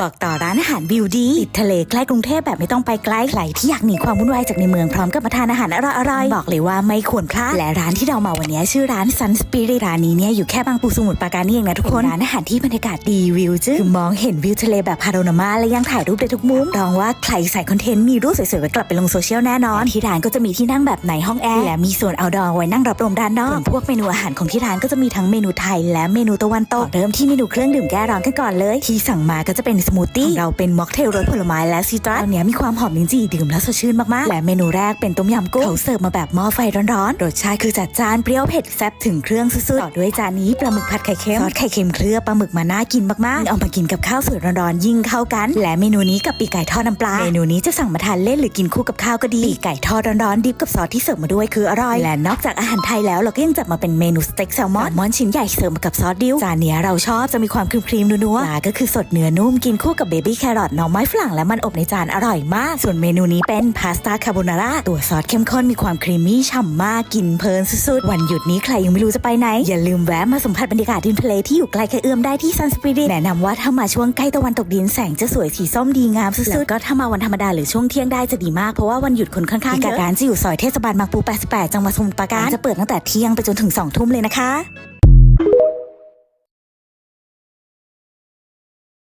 บอกต่อร้านอาหารวิวดีติดทะเลใกล้กรุงเทพแบบไม่ต้องไปไกลใครที่อยากหนีความวุ่นวายจากในเมืองพร้อมกับมาทานอาหารอร่อยๆบอกเลยว่าไม่ควรพลาดและร้านที่เรามาวันนี้ชื่อร้าน Sun Spirit ร้านนี้เนี่ยอยู่แค่บางปูสมุทรปราการนี่เองนะทุกคนร้านอาหารที่บรรยากาศดีวิวจึ้งมองเห็นวิวทะเลแบบพาโนรามาและยังถ่ายรูปได้ทุกมุมรองว่าใครใส่คอนเทนต์มีรูปสวยๆไว้กลับไปลงโซเชียลแน่นอนที่ร้านก็จะมีที่นั่งแบบในห้องแอร์และมีส่วนเอาดอไว้นั่งรับลมด้านนอกพวกเมนูอาหารของที่ร้านก็จะมีทั้งเมนูไทย และเมนูตะวันตกเริ่มที่เมนูเครื่องดื่มแก้ร้อนกันก่อนเลย ที่สั่งมาก็จะเป็นสมูทตี้ของเราเป็นม็อกเทลรสผลไม้และซีตรัสอันเนี้ยมีความหอมลิ้นจี่ดื่มแล้วสดชื่นมากๆ และเมนูแรกเป็นต้มยำกุ้งเขาเสิร์ฟมาแบบหม้อไฟร้อนๆ รสชาติคือจัดจ้านเปรี้ยวเผ็ดแซ่บถึงเครื่องสุดๆ ต่อด้วยจานนี้ปลาหมึกผัดไข่เค็มซอสไข่เค็มเคลือบปลาหมึกมาน่ากินมากๆ เอามากินกับข้าวสวยร้อนๆยิ่งเข้ากัน และเมนูนี้กับปีกไก่ทอดน้ำปลา เมนูนี้จะสั่งมาทานเล่นหรือกินคู่กับข้าวก็ดีปีกไก่ทอดร้อนๆดิบกับซอสที่เสิร์ฟมาด้วยคืออร่อย และนอกจากอาหารไทยแล้วเราก็ยังจัดมาเป็นเมนูสเต็กแซลมอนแซลมอนชิ้นใหญ่เสิร์ฟมากับซอสดิวจานเนี้ยเราชอบจะมีความครีมๆนัวๆปลาก็คือสดเนื้อนุ่มกินคู่กับเบบี้แครอทหน่อไม้ฝรั่งและมันอบในจานอร่อยมาก ส่วนเมนูนี้เป็นพาสต้าคาโบนาร่าตัวซอสเข้มข้นมีความครีมมี่ฉ่ำมากกินเพลินสุดๆ วันหยุดนี้ใครยังไม่รู้จะไปไหน อย่าลืมแวะมาสัมผัสบรรยากาศริมทะเลที่อยู่ไกลแค่เอื้อมได้ที่ซันสปิริตแนะนำว่าถ้ามาช่วงใกล้ตะวันตกดินแสงจะสวยสีส้มดีงามสุดๆแล้วก็ถ้ามาวันธรรมดาหรือช่วงเที่ยงได้จะดีมากเพราะว่าวันหยุดคนค่อนข้างเยอะร้านจะอยู่ซอยเทศบาลบางปู 88 จังหวัดสมุทรปราการจะเปิดตั้งแต่เที่ยงไปจนถึง2ทุ่มเลยนะคะ